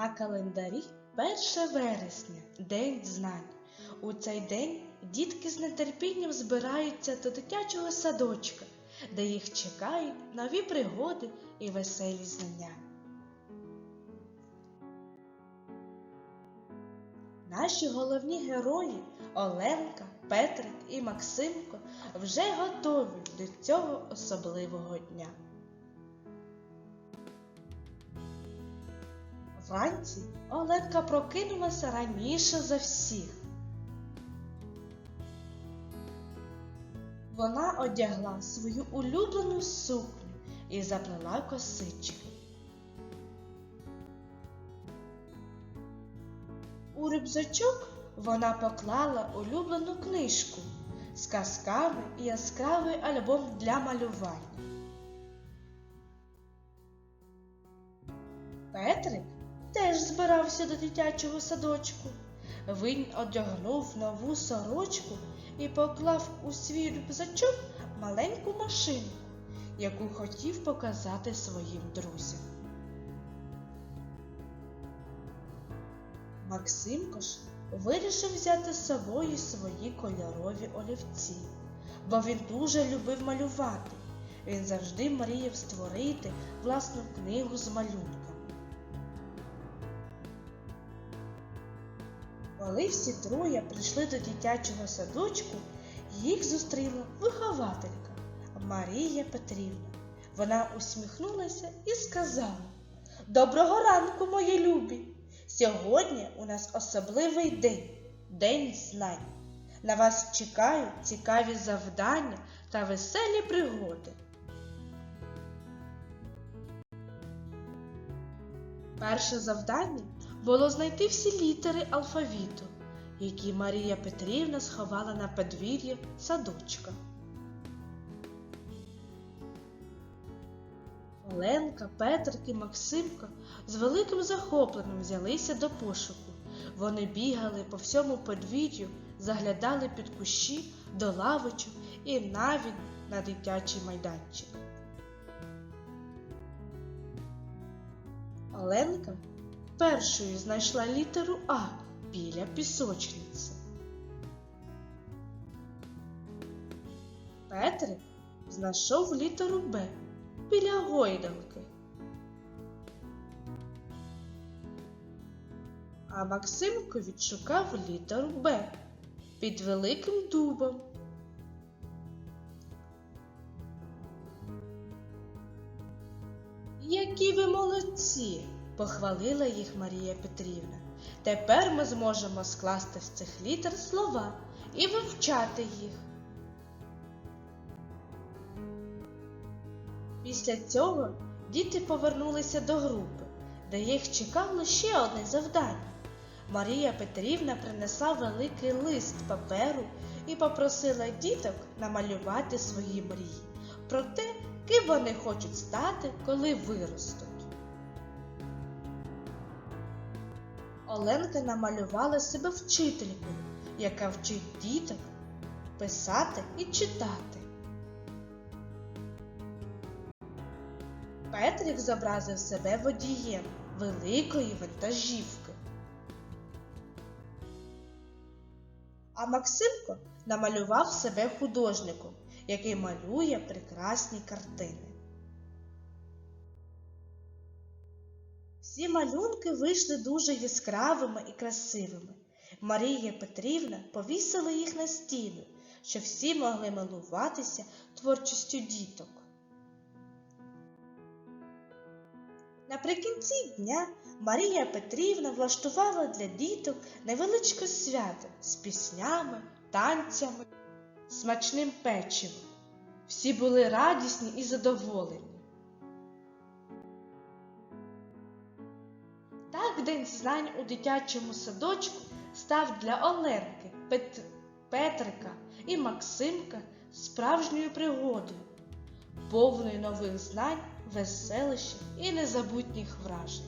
На календарі 1 вересня, День знань. У цей день дітки з нетерпінням збираються до дитячого садочка, де їх чекають нові пригоди і веселі знання. Наші головні герої Оленка, Петрик і Максимко вже готові до цього особливого дня. Вранці Оленка прокинулася раніше за всіх. Вона одягла свою улюблену сукню і заплела косички. У рюкзачок вона поклала улюблену книжку з казками і яскравий альбом для малювання. Петрик теж збирався до дитячого садочку. Він одягнув нову сорочку і поклав у свій рюкзачок маленьку машинку, яку хотів показати своїм друзям. Максимко ж вирішив взяти з собою свої кольорові олівці, бо він дуже любив малювати. Він завжди мріяв створити власну книгу з малюнками. Коли всі троє прийшли до дитячого садочку, їх зустріла вихователька Марія Петрівна. Вона усміхнулася і сказала Доброго ранку, мої любі! Сьогодні у нас особливий день День знань. На вас чекають цікаві завдання та веселі пригоди. Перше завдання було знайти всі літери алфавіту, які Марія Петрівна сховала на подвір'ї садочка. Оленка, Петрик і Максимко з великим захопленням взялися до пошуку. Вони бігали по всьому подвір'ю, заглядали під кущі, до лавочок і навіть на дитячий майданчик. Оленка першою знайшла літеру А біля пісочниці. Петрик знайшов літеру Б біля гойдалки. А Максимко відшукав літеру Б під великим дубом. Які ви молодці! Похвалила їх Марія Петрівна. Тепер ми зможемо скласти з цих літер слова і вивчати їх. Після цього діти повернулися до групи, де їх чекало ще одне завдання. Марія Петрівна принесла великий лист паперу і попросила діток намалювати свої мрії про те, ким вони хочуть стати, коли виростуть. Оленка намалювала себе вчителькою, яка вчить діток писати і читати. Петрик зобразив себе водієм великої вантажівки. А Максимко намалював себе художником, який малює прекрасні картини. Всі малюнки вийшли дуже яскравими і красивими. Марія Петрівна повісила їх на стіну, щоб всі могли милуватися творчістю діток. Наприкінці дня Марія Петрівна влаштувала для діток невеличке свято з піснями, танцями, смачним печивом. Всі були радісні і задоволені. День знань у дитячому садочку став для Оленки, Пет... Петрика і Максимка справжньою пригодою, повною нових знань, веселища і незабутніх вражень.